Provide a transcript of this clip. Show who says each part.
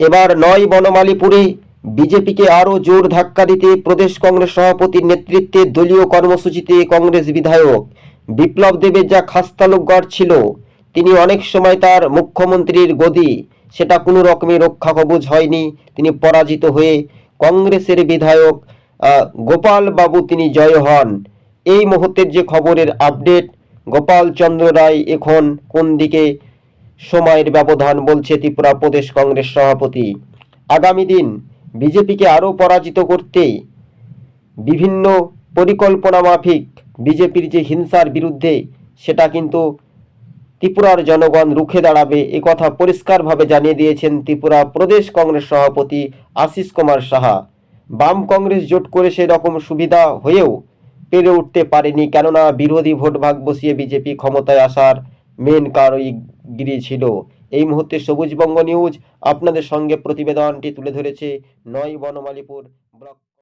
Speaker 1: এবার নয় বনমালীপুরে বিজেপিকে আরও জোর ধাক্কা দিতে প্রদেশ কংগ্রেস সভাপতির নেতৃত্বে দলীয় কর্মসূচিতে কংগ্রেস বিধায়ক। বিপ্লব দেবের যা খাস্তালুকগড় ছিল, তিনি অনেক সময় তার মুখ্যমন্ত্রীর গদি, সেটা কোনো রকমই রক্ষা কবচ হয়নি। তিনি পরাজিত হয়ে কংগ্রেসের বিধায়ক গোপাল বাবু তিনি জয় হন। এই মুহূর্তের যে খবরের আপডেট, গোপাল চন্দ্র রায় এখন কোন দিকে সময়ের ব্যবধান বলছে ত্রিপুরা প্রদেশ কংগ্রেস সভাপতি। আগামী দিন বিজেপিকে আরও পরাজিত করতে বিভিন্ন পরিকল্পনা মাফিক বিজেপির যে হিংসার বিরুদ্ধে সেটা কিন্তু ত্রিপুরার জনগণ রুখে দাঁড়াবে, এ কথা পরিষ্কারভাবে জানিয়ে দিয়েছেন ত্রিপুরা প্রদেশ কংগ্রেস সভাপতি আশিস কুমার সাহা। বাম কংগ্রেস জোট করে সেই রকম সুবিধা হয়েও পেরে উঠতে পারেনি, কেননা বিরোধী ভোট ভাগ বসিয়ে বিজেপি ক্ষমতায় আসার মেন কারইগিরি ছিল। এই মুহূর্তে সবুজবঙ্গ নিউজ আপনাদের সঙ্গে প্রতিবেদনটি তুলে ধরেছে নয় বনমালীপুর ব্লক